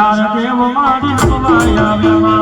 Way દેવ માડી રમવાયા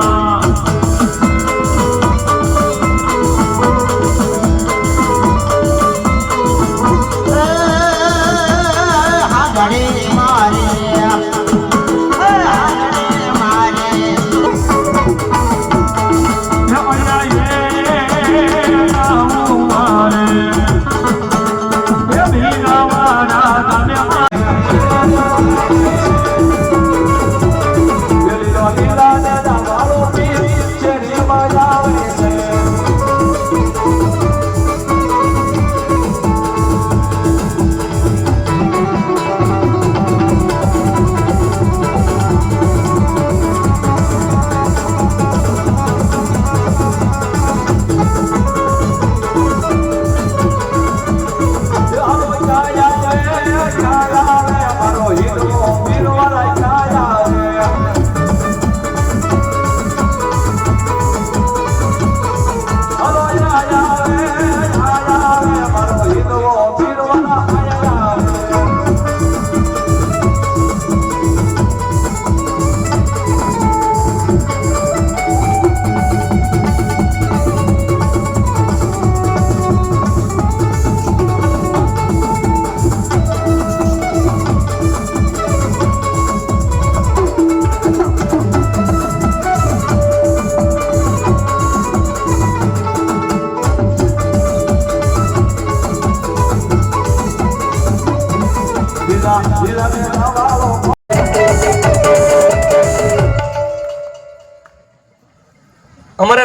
અમારે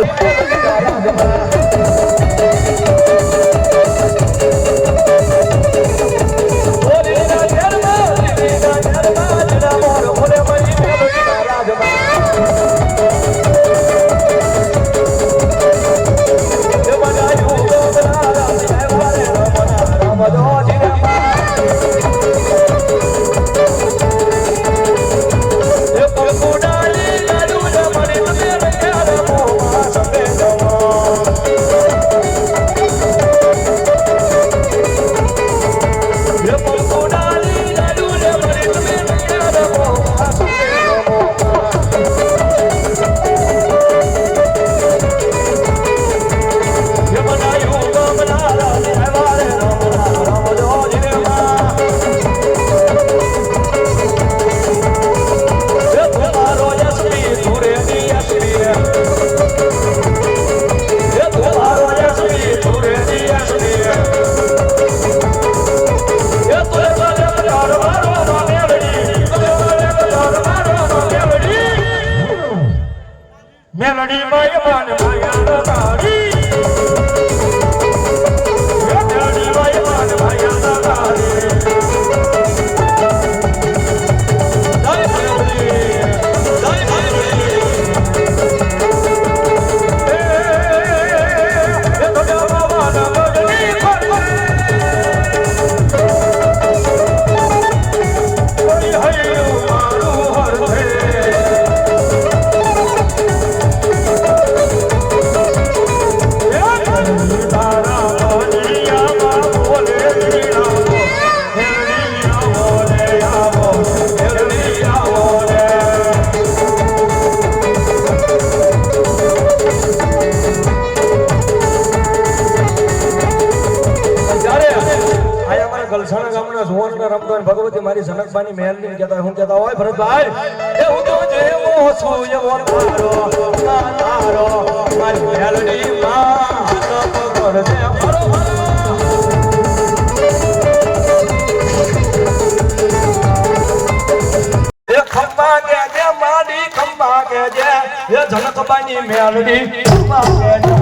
મારી જનકબાની મહેલની કહેતા હું કહેતા હોય ભરતભાઈ. એ હું તો જેવો છું, એવો તારો તારો. મારી મહેલની માં કરજે મારો એ ખંભા કે જે ખંભા કે એ જનકબાની મેલડી ખંભા કે જે.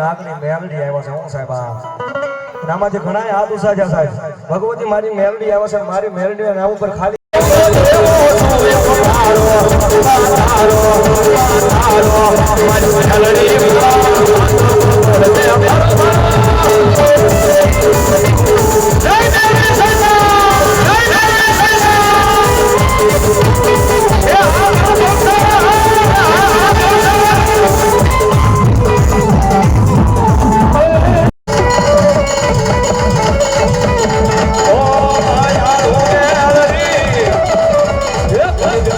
નાગની મેલડી આવ્યા છે, હું સાહેબ આ. આમાંથી ઘણા હાથ ઉષા સાહેબ. ભગવતી મારી મેલડી આવ્યા છે, મારી મેલડી નામ ઉપર ખાલી Let's go.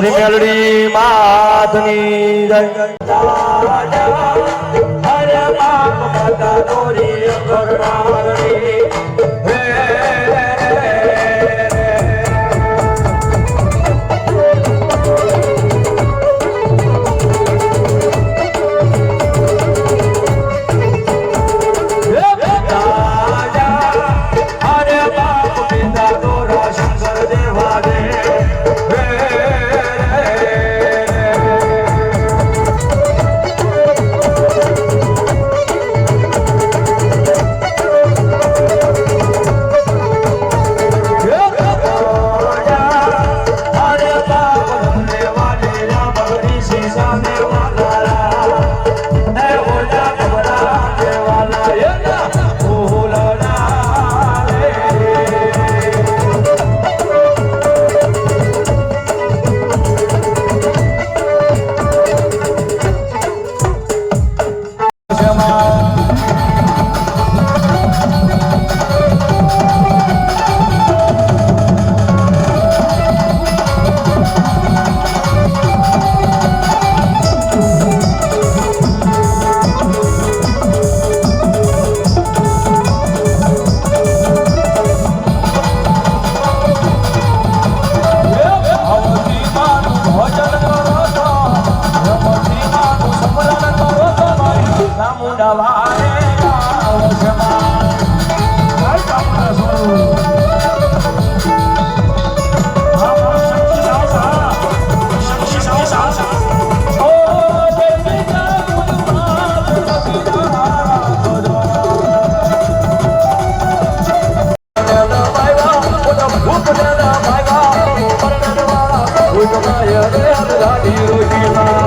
શ્રી મેલડી માતની જય. કમાય રે રાજી રોહી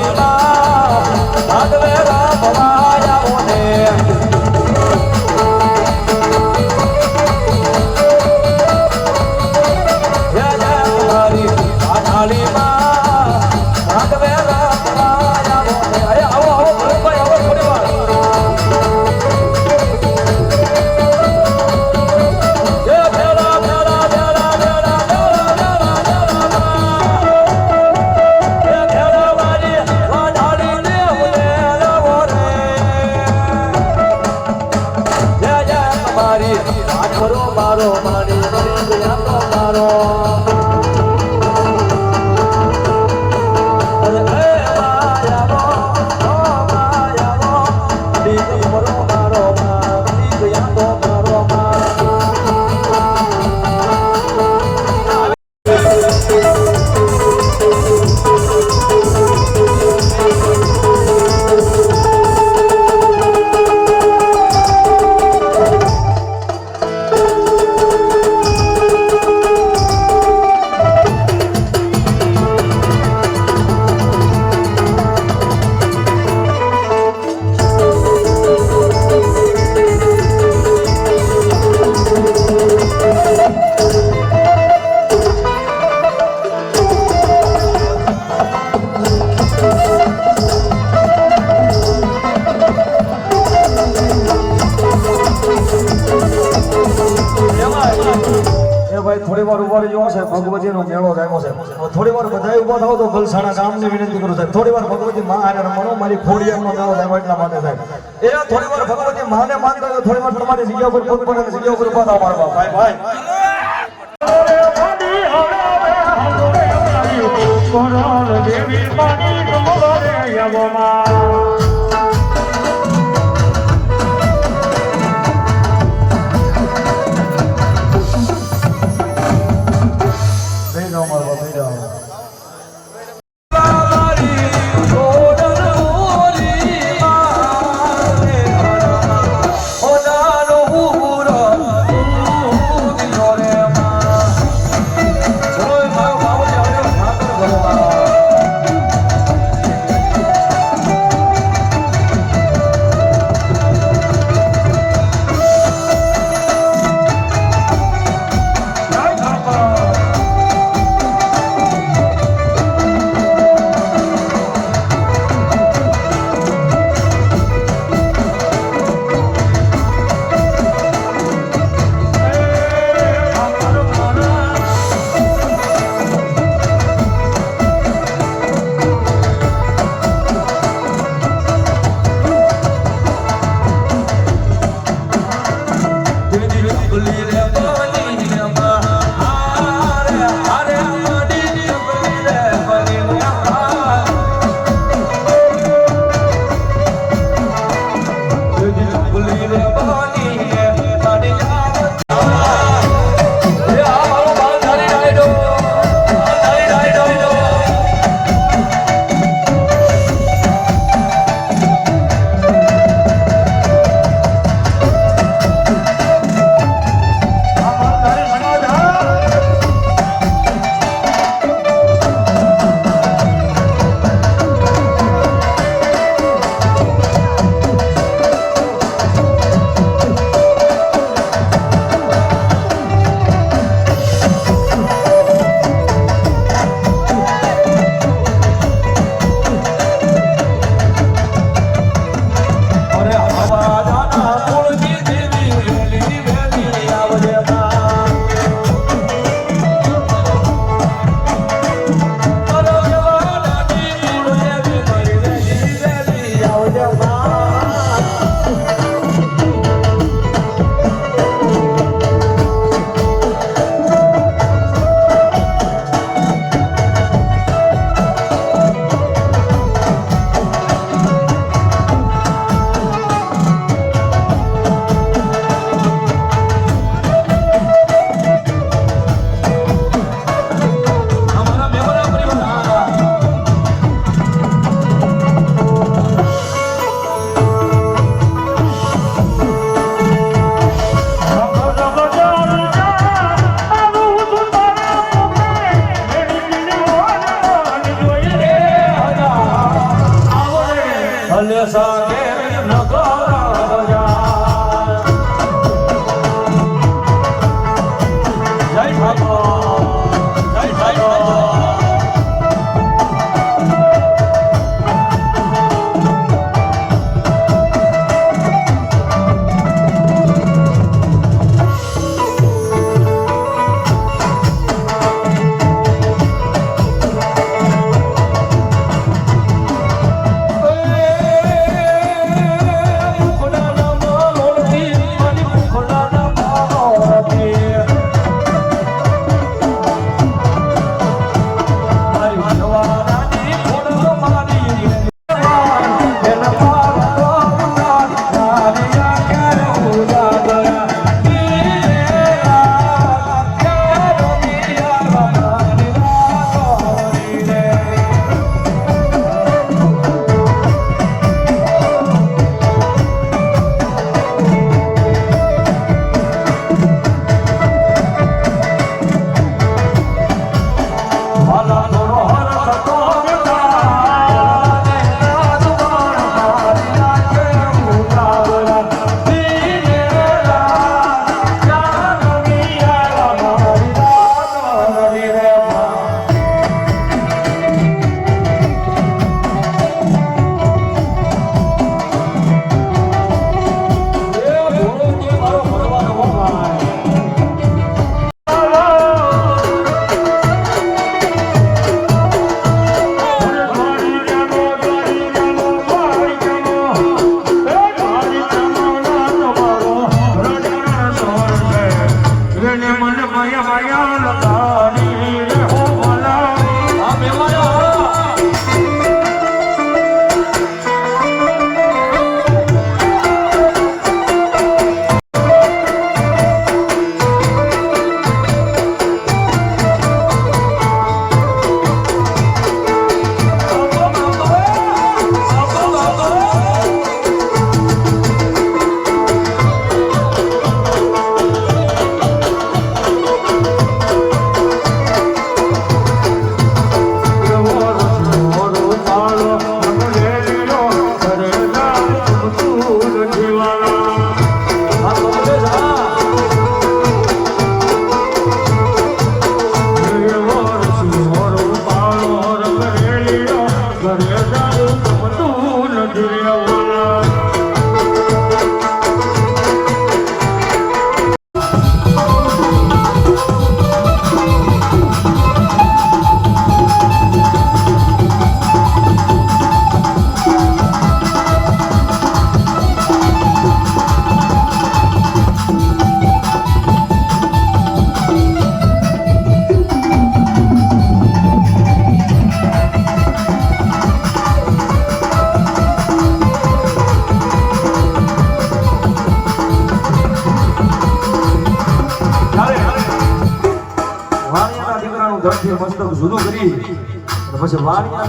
દેવા હારે રમવાનો મારી ખોડિયારનો મેળો જામ્યો એટલા માટે સાહેબ. એ થોડી વાર ભગવતી માને માનતા થોડી વાર તમારી જગ્યા ઉપર પગ પડે જગ્યા ઉપર ઊભા થાવ મારા ભાઈ. ભાઈ દેવી માડી કમોરે યવમાં.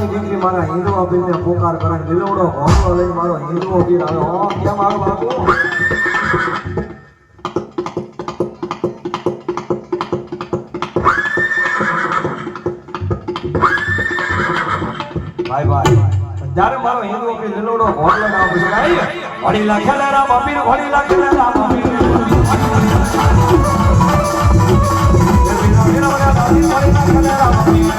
પછી દીકરી મારા હિન્દુઓ બેનને પોકાર કરે લીલોડો હોમલો લઈ મારો હિન્દુઓ વીર આવે હો કેમ આવું બાપુ ભાઈ ભાઈ જ્યારે મારો હિન્દુ વીર લીલોડો હોમલો ના પછી કાંઈ વળી લાખેલા રામ અમીર વળી લાખેલા રામ અમીર વળી લાખેલા રામ અમીર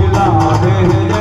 खिला दे